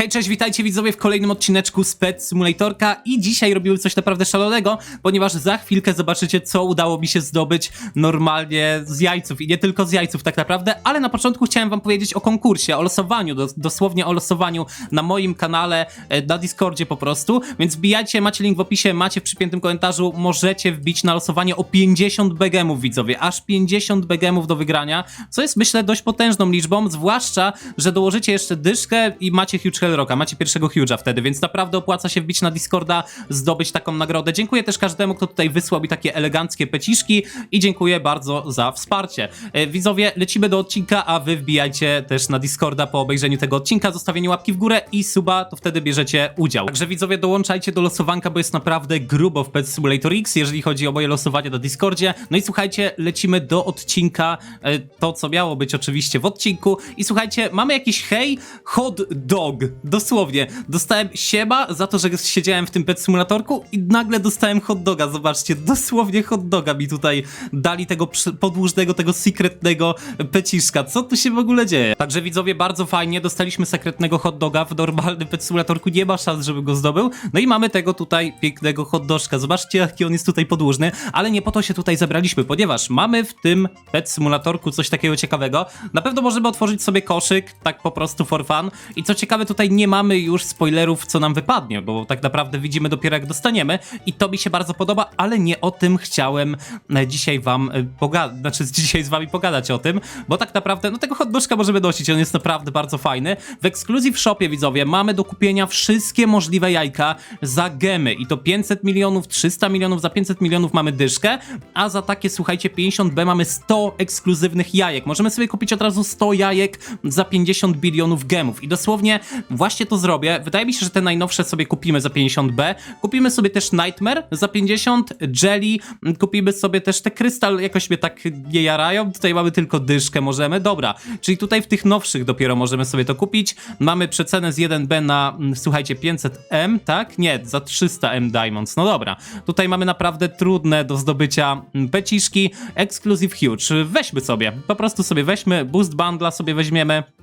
Hej, cześć, witajcie widzowie w kolejnym odcineczku z Pet Simulatorka i dzisiaj robimy coś naprawdę szalonego, ponieważ za chwilkę zobaczycie, co udało mi się zdobyć normalnie z jajców. I nie tylko z jajców tak naprawdę, ale na początku chciałem wam powiedzieć o konkursie, o losowaniu, dos dosłownie o losowaniu na moim kanale, e, na Discordzie po prostu, więc wbijajcie, macie link w opisie, macie w przypiętym komentarzu, możecie wbić na losowanie o 50 begemów widzowie, aż 50 begemów do wygrania, co jest myślę dość potężną liczbą, zwłaszcza, że dołożycie jeszcze dyszkę i macie Huge Hellrocka, macie pierwszego Huge'a wtedy, więc naprawdę opłaca się wbić na Discorda, zdobyć taką nagrodę. Dziękuję też każdemu, kto tutaj wysłał mi takie eleganckie peciszki i dziękuję bardzo za wsparcie. E, Widzowie, lecimy do odcinka, a wy wbijajcie też na Discorda po obejrzeniu tego odcinka, zostawienie łapki w górę i suba, to wtedy bierzecie udział. Także widzowie, dołączajcie do losowanka, bo jest naprawdę grubo w Pet Simulator X, jeżeli chodzi o moje losowanie na Discordzie. No i słuchajcie, lecimy do odcinka, e, to co miało być oczywiście w odcinku i słuchajcie, mamy jakiś hej, hot dog, dosłownie. Dostałem siema za to, że siedziałem w tym Pet Simulatorku i nagle dostałem hot doga, zobaczcie, dosłownie hot doga mi tutaj dali tego podłużnego, tego sekretnego peciszka. Co tu się w ogóle dzieje? Także widzowie, bardzo fajnie, dostaliśmy sekretnego hot doga w normalnym Pet Simulatorku, nie ma szans, żeby go zdobył. No i mamy tego tutaj pięknego hot dożka. Zobaczcie, jaki on jest tutaj podłużny, ale nie po to się tutaj zebraliśmy, ponieważ mamy w tym Pet Simulatorku coś takiego ciekawego. Na pewno możemy otworzyć sobie koszyk, tak po prostu for fun. I co ciekawe, tutaj nie mamy już spoilerów, co nam wypadnie, bo tak naprawdę widzimy dopiero jak dostaniemy i to mi się bardzo podoba, ale nie o tym chciałem e, dzisiaj wam pogadać, znaczy dzisiaj z wami pogadać o tym, bo tak naprawdę, no tego hotdożka możemy nosić, on jest naprawdę bardzo fajny. W Exclusive Shopie, widzowie, mamy do kupienia wszystkie możliwe jajka za gemy i to 500 milionów, 300 milionów, za 500 milionów mamy dyszkę, a za takie, słuchajcie, 50B mamy 100 ekskluzywnych jajek. Możemy sobie kupić od razu 100 jajek za 50 bilionów gemów i dosłownie właśnie to zrobię. Wydaje mi się, że te najnowsze sobie kupimy za 50B. Kupimy sobie też Nightmare za 50, Jelly, mm, kupimy sobie też te krystal, jakoś mnie tak nie jarają. Tutaj mamy tylko dyszkę, możemy. Dobra, czyli tutaj w tych nowszych dopiero możemy sobie to kupić. Mamy przecenę z 1B na, mm, słuchajcie, 500M, tak? Nie, za 300M Diamonds. No dobra, tutaj mamy naprawdę trudne do zdobycia mm, peciszki. Exclusive Huge. Weźmy sobie, po prostu sobie weźmy, Boost Bundla sobie weźmiemy.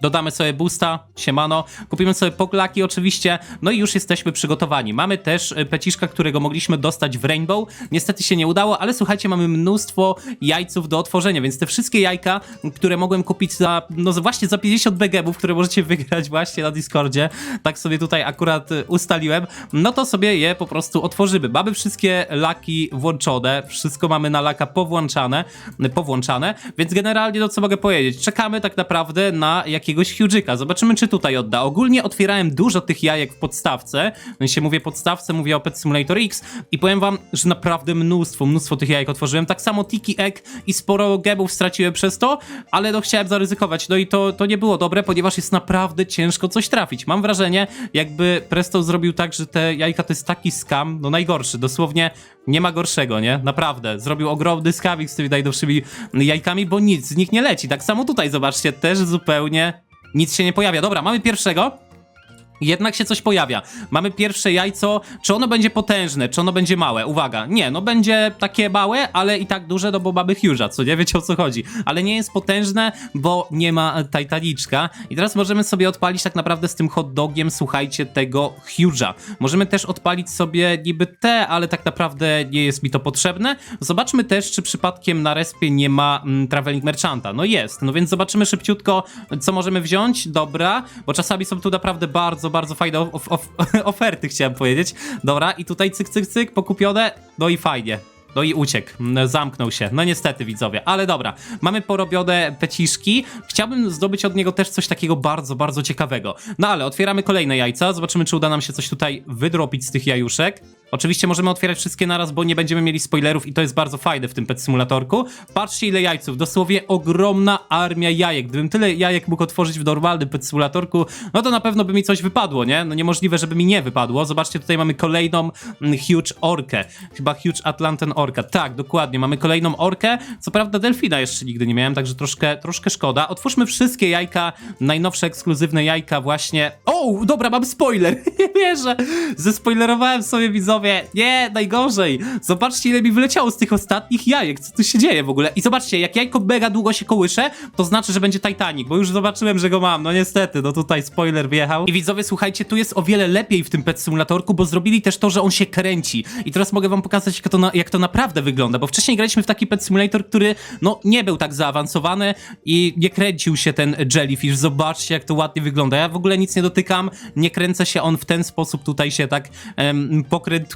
Dodamy sobie boosta, siemano, kupimy sobie poklaki oczywiście, no i już jesteśmy przygotowani. Mamy też e, peciszka, którego mogliśmy dostać w Rainbow, niestety się nie udało, ale słuchajcie, mamy mnóstwo jajców do otworzenia, więc te wszystkie jajka, które mogłem kupić za, no właśnie za 50 BGB-ów, które możecie wygrać właśnie na Discordzie, tak sobie tutaj akurat e, ustaliłem, no to sobie je po prostu otworzymy. Mamy wszystkie laki włączone, wszystko mamy na laka powłączane, powłączane, więc generalnie no co mogę powiedzieć, czekamy tak naprawdę na jakiegoś Huge'ika, zobaczymy czy tutaj odda. Ogólnie otwierałem dużo tych jajek w podstawce, no się mówię podstawce, mówię o Pet Simulator X i powiem wam, że naprawdę mnóstwo, mnóstwo tych jajek otworzyłem, tak samo Tiki Egg i sporo gebów straciłem przez to, ale no chciałem zaryzykować, no i to, to nie było dobre, ponieważ jest naprawdę ciężko coś trafić. Mam wrażenie, jakby Presto zrobił tak, że te jajka to jest taki scam, no najgorszy, dosłownie nie ma gorszego, nie? Naprawdę. Zrobił ogromny skawik z tymi najnowszymi jajkami, bo nic z nich nie leci. Tak samo tutaj, zobaczcie, też zupełnie nic się nie pojawia. Dobra, mamy pierwszego. Jednak się coś pojawia. Mamy pierwsze jajco. Czy ono będzie potężne, czy ono będzie małe? Uwaga, nie, no będzie takie małe, ale i tak duże, no bo mamy Huge'a, co nie wiecie o co chodzi. Ale nie jest potężne, bo nie ma Titaniczka. I teraz możemy sobie odpalić tak naprawdę z tym hot dogiem, słuchajcie, tego Huge'a. Możemy też odpalić sobie niby te, ale tak naprawdę nie jest mi to potrzebne. Zobaczmy też, czy przypadkiem na respie nie ma mm, Traveling Merchanta. No jest, no więc zobaczymy szybciutko, co możemy wziąć. Dobra, bo czasami są tu naprawdę bardzo, bardzo fajne of of oferty, chciałem powiedzieć. Dobra, i tutaj cyk, cyk, cyk, pokupione, no i fajnie. No i uciekł, Mm, zamknął się. No niestety, widzowie, ale dobra. Mamy porobione peciszki. Chciałbym zdobyć od niego też coś takiego bardzo, bardzo ciekawego. No ale otwieramy kolejne jajca. Zobaczymy, czy uda nam się coś tutaj wydropić z tych jajuszek. Oczywiście możemy otwierać wszystkie naraz, bo nie będziemy mieli spoilerów i to jest bardzo fajne w tym Pet Simulatorku. Patrzcie ile jajców, dosłownie ogromna armia jajek. Gdybym tyle jajek mógł otworzyć w normalnym Pet Simulatorku, no to na pewno by mi coś wypadło, nie? No niemożliwe, żeby mi nie wypadło. Zobaczcie, tutaj mamy kolejną mm, Huge Orkę. Chyba Huge Atlantan Orka. Tak, dokładnie, mamy kolejną orkę. Co prawda delfina jeszcze nigdy nie miałem, także troszkę, troszkę szkoda. Otwórzmy wszystkie jajka, najnowsze ekskluzywne jajka właśnie. O, dobra, mam spoiler! nie wierzę! Zespoilerowałem sobie widzowie nie, najgorzej. Zobaczcie, ile mi wyleciało z tych ostatnich jajek, co tu się dzieje w ogóle. I zobaczcie, jak jajko mega długo się kołysze, to znaczy, że będzie Titanic, bo już zobaczyłem, że go mam, no niestety, no tutaj spoiler wjechał. I widzowie, słuchajcie, tu jest o wiele lepiej w tym Pet Simulatorku, bo zrobili też to, że on się kręci. I teraz mogę wam pokazać, jak to, na, jak to naprawdę wygląda, bo wcześniej graliśmy w taki Pet Simulator, który, no, nie był tak zaawansowany i nie kręcił się ten jellyfish. Zobaczcie, jak to ładnie wygląda. Ja w ogóle nic nie dotykam, nie kręcę się, on w ten sposób tutaj się tak em,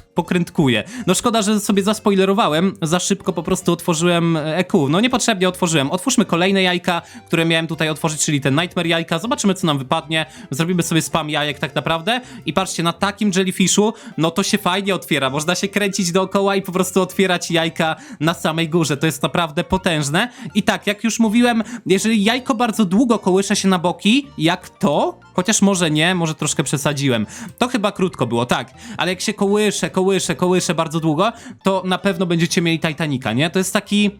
pokręt, pokrętkuje. No szkoda, że sobie zaspoilerowałem, za szybko po prostu otworzyłem EQ. No niepotrzebnie otworzyłem. Otwórzmy kolejne jajka, które miałem tutaj otworzyć, czyli ten Nightmare jajka. Zobaczymy, co nam wypadnie. Zrobimy sobie spam jajek tak naprawdę. I patrzcie, na takim jellyfishu, no to się fajnie otwiera. Można się kręcić dookoła i po prostu otwierać jajka na samej górze. To jest naprawdę potężne. I tak, jak już mówiłem, jeżeli jajko bardzo długo kołysze się na boki, jak to, chociaż może nie, może troszkę przesadziłem. To chyba krótko było, tak. Ale jak się kołysze, kołysze, kołysze bardzo długo, to na pewno będziecie mieli Titanica, nie? To jest taki...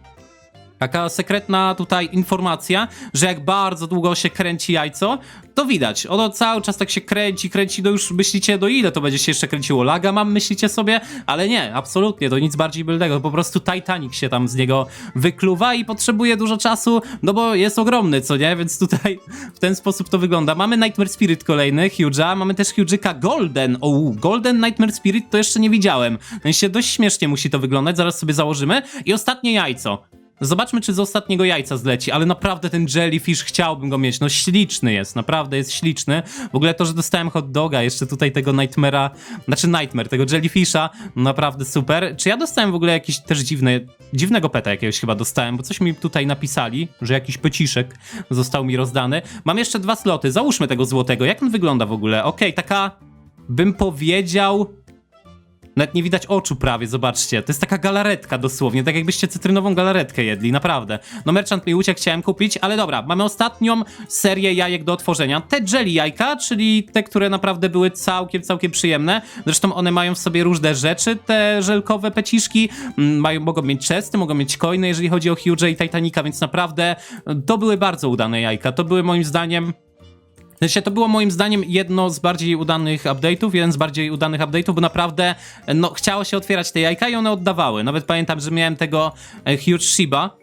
Taka sekretna tutaj informacja, że jak bardzo długo się kręci jajco, to widać. Ono cały czas tak się kręci, kręci, no już myślicie, do ile to będzie się jeszcze kręciło? Laga mam, myślicie sobie? Ale nie, absolutnie, to nic bardziej bylnego. Po prostu Titanic się tam z niego wykluwa i potrzebuje dużo czasu, no bo jest ogromny, co nie? Więc tutaj w ten sposób to wygląda. Mamy Nightmare Spirit kolejny, Huge'a, mamy też Huge'ika Golden. O, Golden Nightmare Spirit to jeszcze nie widziałem. W sensie dość śmiesznie musi to wyglądać, zaraz sobie założymy. I ostatnie jajco. Zobaczmy, czy z ostatniego jajca zleci, ale naprawdę ten jellyfish chciałbym go mieć. No śliczny jest, naprawdę jest śliczny. W ogóle to, że dostałem hot doga, jeszcze tutaj tego Nightmare'a, znaczy Nightmare, tego jellyfisha, naprawdę super. Czy ja dostałem w ogóle jakiś też dziwny, dziwnego peta jakiegoś chyba dostałem, bo coś mi tutaj napisali, że jakiś peciszek został mi rozdany. Mam jeszcze dwa sloty, załóżmy tego złotego. Jak on wygląda w ogóle? Okej, taka, bym powiedział... Nawet nie widać oczu prawie, zobaczcie. To jest taka galaretka dosłownie, tak jakbyście cytrynową galaretkę jedli, naprawdę. No merchant mi uciekł, chciałem kupić, ale dobra, mamy ostatnią serię jajek do otworzenia. Te jelly jajka, czyli te, które naprawdę były całkiem, całkiem przyjemne. Zresztą one mają w sobie różne rzeczy, te żelkowe peciszki. Mm, Mają, mogą mieć chesty, mogą mieć coiny, jeżeli chodzi o Huge i Titanica, więc naprawdę to były bardzo udane jajka. To były moim zdaniem sensie to było moim zdaniem jedno z bardziej udanych update'ów, jeden z bardziej udanych update'ów, bo naprawdę no, chciało się otwierać te jajka i one oddawały. Nawet pamiętam, że miałem tego e, Huge Shiba,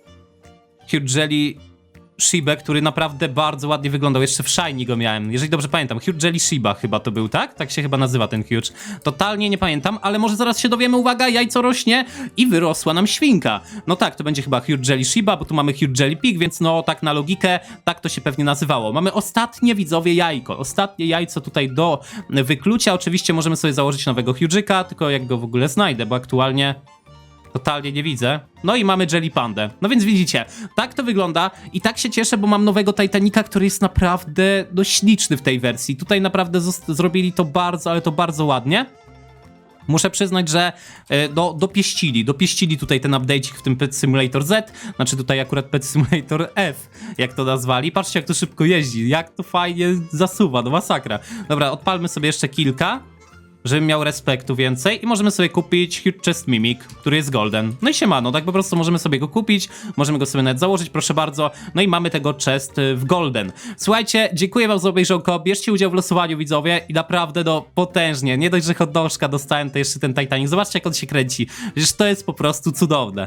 Huge Jelly Shibę, który naprawdę bardzo ładnie wyglądał. Jeszcze w Shiny go miałem, jeżeli dobrze pamiętam. Huge Jelly Shiba chyba to był, tak? Tak się chyba nazywa ten Huge. Totalnie nie pamiętam, ale może zaraz się dowiemy, uwaga, jajco rośnie i wyrosła nam świnka. No tak, to będzie chyba Huge Jelly Shiba, bo tu mamy Huge Jelly Pig, więc no tak na logikę, tak to się pewnie nazywało. Mamy ostatnie widzowie jajko, ostatnie jajco tutaj do wyklucia. Oczywiście możemy sobie założyć nowego Huge'ika, tylko jak go w ogóle znajdę, bo aktualnie Totalnie nie widzę. No i mamy Jelly Pandę. No więc widzicie, tak to wygląda i tak się cieszę, bo mam nowego Titanica, który jest naprawdę no, śliczny w tej wersji. Tutaj naprawdę zrobili to bardzo, ale to bardzo ładnie. Muszę przyznać, że e, do, dopieścili, dopieścili tutaj ten update w tym Pet Simulator Z, znaczy tutaj akurat Pet Simulator F, jak to nazwali. Patrzcie, jak to szybko jeździ, jak to fajnie zasuwa, no masakra. Dobra, odpalmy sobie jeszcze kilka, żebym miał respektu więcej i możemy sobie kupić Huge Chest Mimic, który jest golden. No i siemano, tak po prostu możemy sobie go kupić, możemy go sobie nawet założyć, proszę bardzo. No i mamy tego chest y, w golden. Słuchajcie, dziękuję wam za obejrzonko, bierzcie udział w losowaniu widzowie i naprawdę no potężnie, nie dość, że hot dostałem, to jeszcze ten Titanic. Zobaczcie jak on się kręci, przecież to jest po prostu cudowne.